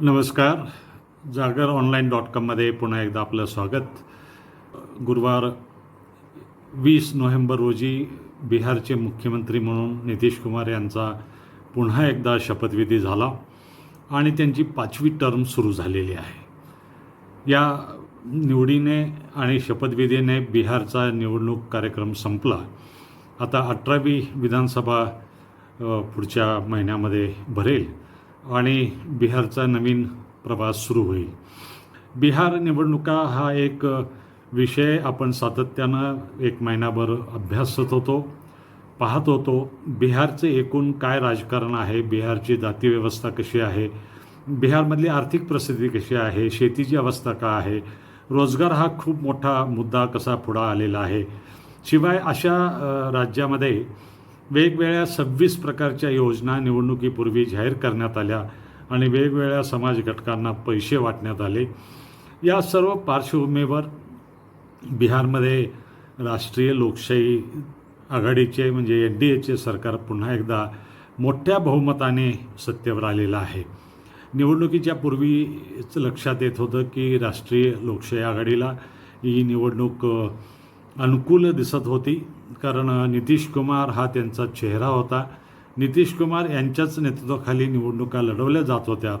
नमस्कार. जागर online dot कॉममध्ये पुन्हा एकदा आपलं स्वागत. गुरुवार वीस नोव्हेंबर रोजी बिहारचे मुख्यमंत्री म्हणून नितीश कुमार यांचा पुन्हा एकदा शपथविधी झाला आणि त्यांची पाचवी टर्म सुरू झालेली आहे. या निवडीने आणि शपथविधीने बिहारचा निवडणूक कार्यक्रम संपला. आता अठरावी विधानसभा पुढच्या महिन्यामध्ये भरेल. आणि बिहारचा नवीन प्रवास सुरू होईल. बिहार निवडणुका हा एक विषय आपण सातत्यानं एक महिनाभर अभ्यासत होतो पाहत होतो. बिहारचं एकूण काय राजकारण आहे? बिहारची जाती व्यवस्था कशी आहे? बिहारमधली आर्थिक परिस्थिती कशी आहे? शेतीची अवस्था का आहे? रोजगार हा खूप मोठा मुद्दा कसा पुढा आलेला आहे? शिवाय अशा राज्यामध्ये वेगवेगळ्या सव्वीस प्रकारच्या योजना निवडणुकीपूर्वी जाहीर करण्यात आल्या आणि वेगवेगळ्या समाज घटकांना पैसे वाटण्यात आले. या सर्व पार्श्वभूमीवर बिहारमध्ये राष्ट्रीय लोकशाही आघाडीचे म्हणजे एन डी एचे सरकार पुन्हा एकदा मोठ्या बहुमताने सत्तेवर आलेलं आहे. निवडणुकीच्या पूर्वीच लक्षात येत होतं की राष्ट्रीय लोकशाही आघाडीला ही निवडणूक अनुकूल दिसत होती. कारण नितीश कुमार हा त्यांचा चेहरा होता. नितीश कुमार यांच्याच नेतृत्वाखाली निवडणुका लढवल्या जात होत्या.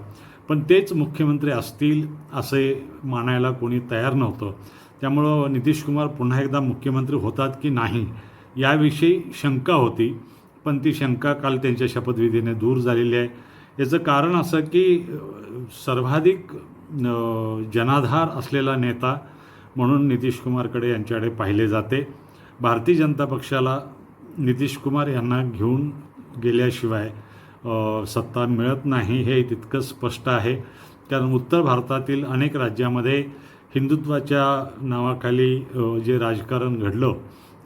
पण तेच मुख्यमंत्री असतील असे मानायला कोणी तयार नव्हतं. त्यामुळं नितीश कुमार पुन्हा एकदा मुख्यमंत्री होतात की नाही याविषयी शंका होती. पण ती शंका काल त्यांच्या शपथविधीने दूर झालेली आहे. याचं कारण असं की सर्वाधिक जनाधार असलेला नेता म्हणून नितीश कुमारकडे यांच्याकडे पाहिले जाते. भारतीय जनता पक्षाला नितीश कुमार यांना घेऊन गेल्याशिवाय सत्ता मिळत नाही हे तितकं स्पष्ट आहे. कारण उत्तर भारतातील अनेक राज्यामध्ये हिंदुत्वाच्या नावाखाली जे राजकारण घडलं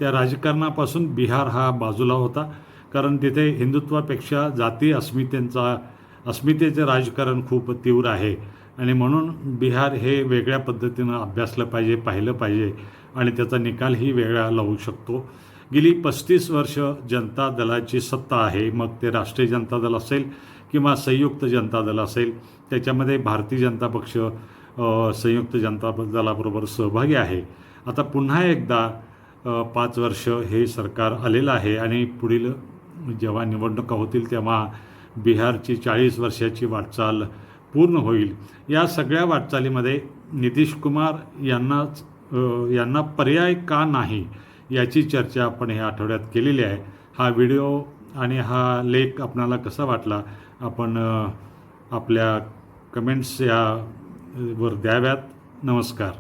त्या राजकारणापासून बिहार हा बाजूला होता. कारण तिथे हिंदुत्वापेक्षा जाती अस्मितेचा अस्मितेचे राजकारण खूप तीव्र आहे. आणि म्हणून बिहार हे वेगळ्या पद्धतीनं अभ्यासलं पाहिजे पाहिलं पाहिजे आणि त्याचा निकालही वेगळा लावू शकतो. गेली पस्तीस वर्ष जनता दलाची सत्ता आहे मग ते राष्ट्रीय जनता दल असेल किंवा संयुक्त जनता दल असेल त्याच्यामध्ये भारतीय जनता पक्ष संयुक्त जनता दलाबरोबर सहभागी आहे. आता पुन्हा एकदा पाच वर्ष हे सरकार आलेलं आहे आणि पुढील जेव्हा निवडणुका होतील तेव्हा बिहारची चाळीस वर्षाची वाटचाल पूर्ण होईल. या सगळ्या वाटचालीमध्ये नितीश कुमार यांनाच यांना पर्याय का नाही याची चर्चा आपण ह्या आठवड्यात केलेली आहे. हा व्हिडिओ आणि हा लेख आपणाला कसा वाटला आपण आपल्या कमेंट्स या वर द्याव्यात. नमस्कार.